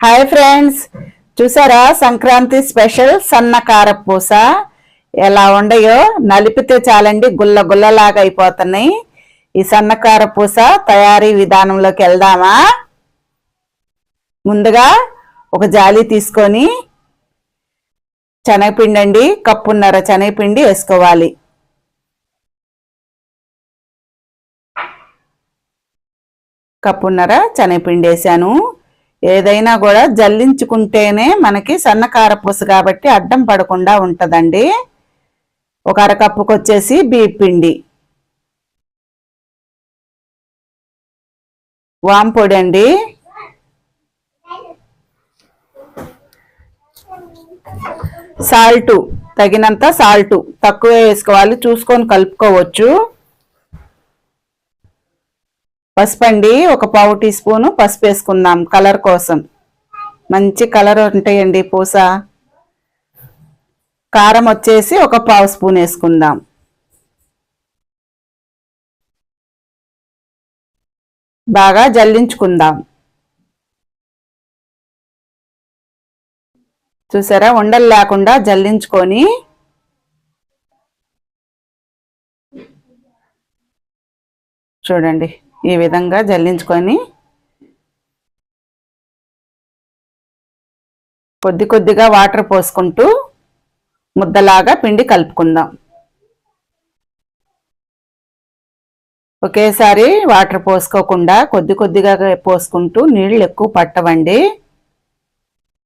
Hi friends చూసారా? Sankranti special సన్న కారపూస ఎలా ఉండయో నలిపితే చాలండి గుల్ల గుల్లలాగా అయిపోతున్నాయి. ఈ సన్నకారపూస తయారీ విధానంలోకి వెళ్దామా? ముందుగా ఒక జాలి తీసుకొని శనగపిండి అండి కప్పున్నర శనగపిండి వేసుకోవాలి. కప్పున్నర శనగపిండి వేసాను. ఏదైనా కూడా జల్లించుకుంటేనే మనకి సన్నకారపూస కాబట్టి అడ్డం పడకుండా ఉంటుందండి. ఒక అరకప్పుకి వచ్చేసి బీపిండి వాంపొడి అండి. సాల్టు తగినంత సాల్టు తక్కువ వేసుకోవాలి చూసుకొని కలుపుకోవచ్చు. పసుపు అండి ఒక పావు టీ స్పూను పసుపు వేసుకుందాం కలర్ కోసం. మంచి కలర్ ఉంటాయండి పూస. కారం వచ్చేసి ఒక పావు స్పూన్ వేసుకుందాం. బాగా జల్లించుకుందాం. చూసారా? ఉండలు లేకుండా జల్లించుకొని చూడండి. ఈ విధంగా జల్లించుకొని కొద్ది కొద్దిగా వాటర్ పోసుకుంటూ ముద్దలాగా పిండి కలుపుకుందాం. ఒకేసారి వాటర్ పోసుకోకుండా కొద్ది కొద్దిగా పోసుకుంటూ నీళ్ళు ఎక్కువ పట్టవండి.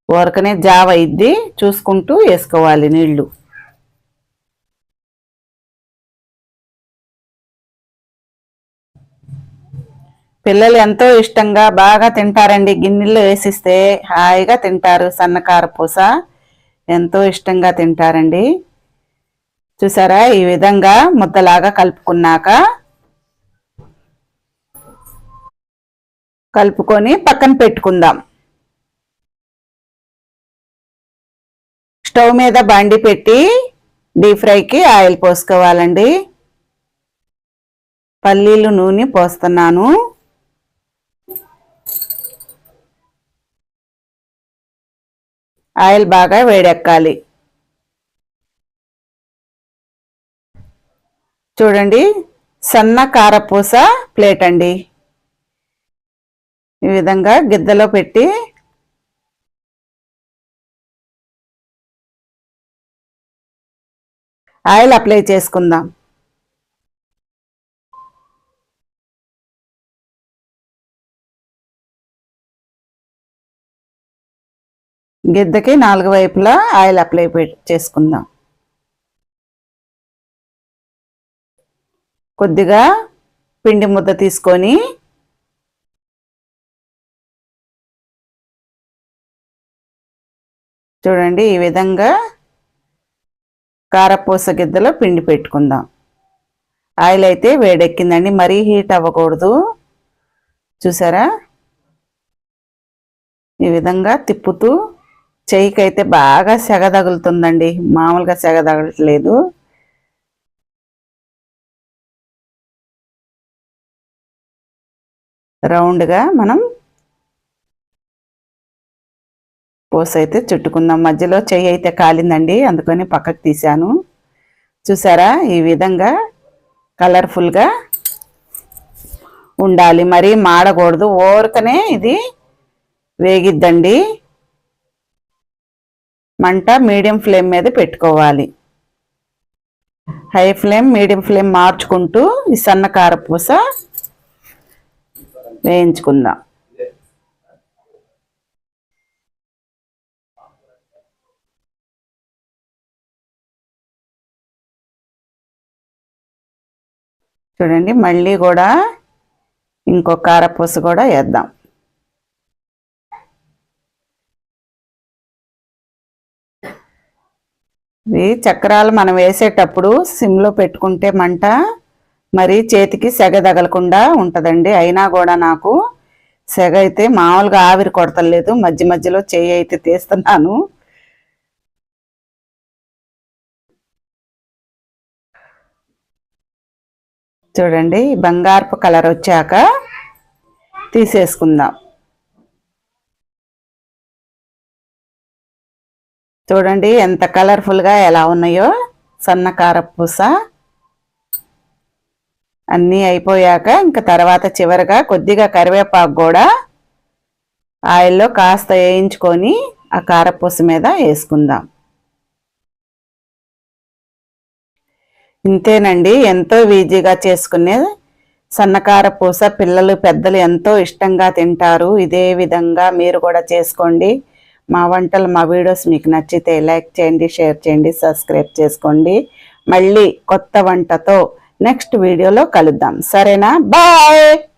ఊరకనే జావ ఇద్ది చూసుకుంటూ వేసుకోవాలి నీళ్ళు. పిల్లలు ఎంతో ఇష్టంగా బాగా తింటారండి. గిన్నెల్లో వేసిస్తే హాయిగా తింటారు. సన్నకార పూస ఎంతో ఇష్టంగా తింటారండి. చూసారా? ఈ విధంగా ముద్దలాగా కలుపుకున్నాక కలుపుకొని పక్కన పెట్టుకుందాం. స్టవ్ మీద బండి పెట్టి డీప్ ఫ్రైకి ఆయిల్ పోసుకోవాలండి. పల్లీలు నూనె పోస్తున్నాను. ఆయిల్ బాగా వేడెక్కాలి. చూడండి సన్న కారపూస ప్లేట్ అండి. ఈ విధంగా గిద్దలో పెట్టి ఆయిల్ అప్లై చేసుకుందాం. గిద్దకి నాలుగు వైపులా ఆయిల్ అప్లై చేసుకుందాం. కొద్దిగా పిండి ముద్ద తీసుకొని చూడండి ఈ విధంగా కారపూస గిద్దలో పిండి పెట్టుకుందాం. ఆయిల్ అయితే వేడెక్కిందండి మరీ హీట్ అవ్వకూడదు. చూసారా? ఈ విధంగా తిప్పుతూ చెయ్యికి అయితే బాగా సెగ తగులుతుందండి. మామూలుగా సెగ తగలట్లేదు. రౌండ్గా మనం పూస అయితే చుట్టుకుందాం. మధ్యలో చెయ్యి అయితే కాలిందండి. అందుకని పక్కకు తీశాను. చూసారా? ఈ విధంగా కలర్ఫుల్గా ఉండాలి. మరీ మాడకూడదు. ఓరకనే ఇది వేగిద్దండి. మంట మీడియం ఫ్లేమ్ మీద పెట్టుకోవాలి. హై ఫ్లేమ్ మీడియం ఫ్లేమ్ మార్చుకుంటూ ఈ సన్న కారపూస వేయించుకుందాం. చూడండి మళ్ళీ కూడా ఇంకో కారపూస కూడా వేద్దాం. ఇవి చక్రాలు మనం వేసేటప్పుడు సిమ్లో పెట్టుకుంటే మంట మరి చేతికి సెగ తగలకుండా ఉంటుందండి. అయినా కూడా నాకు సెగ అయితే మామూలుగా ఆవిరి కొడతలేదు మధ్య మధ్యలో చేయి అయితే తీస్తున్నాను. చూడండి బంగారపు కలర్ వచ్చాక తీసేసుకుందాం. చూడండి ఎంత కలర్ఫుల్గా ఎలా ఉన్నాయో. సన్నకార పూస అన్నీ అయిపోయాక ఇంకా తర్వాత చివరిగా కొద్దిగా కరివేపాకు కూడా ఆయిల్లో కాస్త వేయించుకొని ఆ కారపూస మీద వేసుకుందాం. ఇంతేనండి ఎంతో ఈజీగా చేసుకునే సన్నకార పూస పిల్లలు పెద్దలు ఎంతో ఇష్టంగా తింటారు. ఇదే విధంగా మీరు కూడా చేసుకోండి. మా వంటలు మా వీడియోస్ మీకు నచ్చితే లైక్ చేయండి షేర్ చేయండి సబ్స్క్రైబ్ చేసుకోండి. మళ్ళీ కొత్త వంటతో నెక్స్ట్ వీడియోలో కలుద్దాం. సరేనా? బాయ్!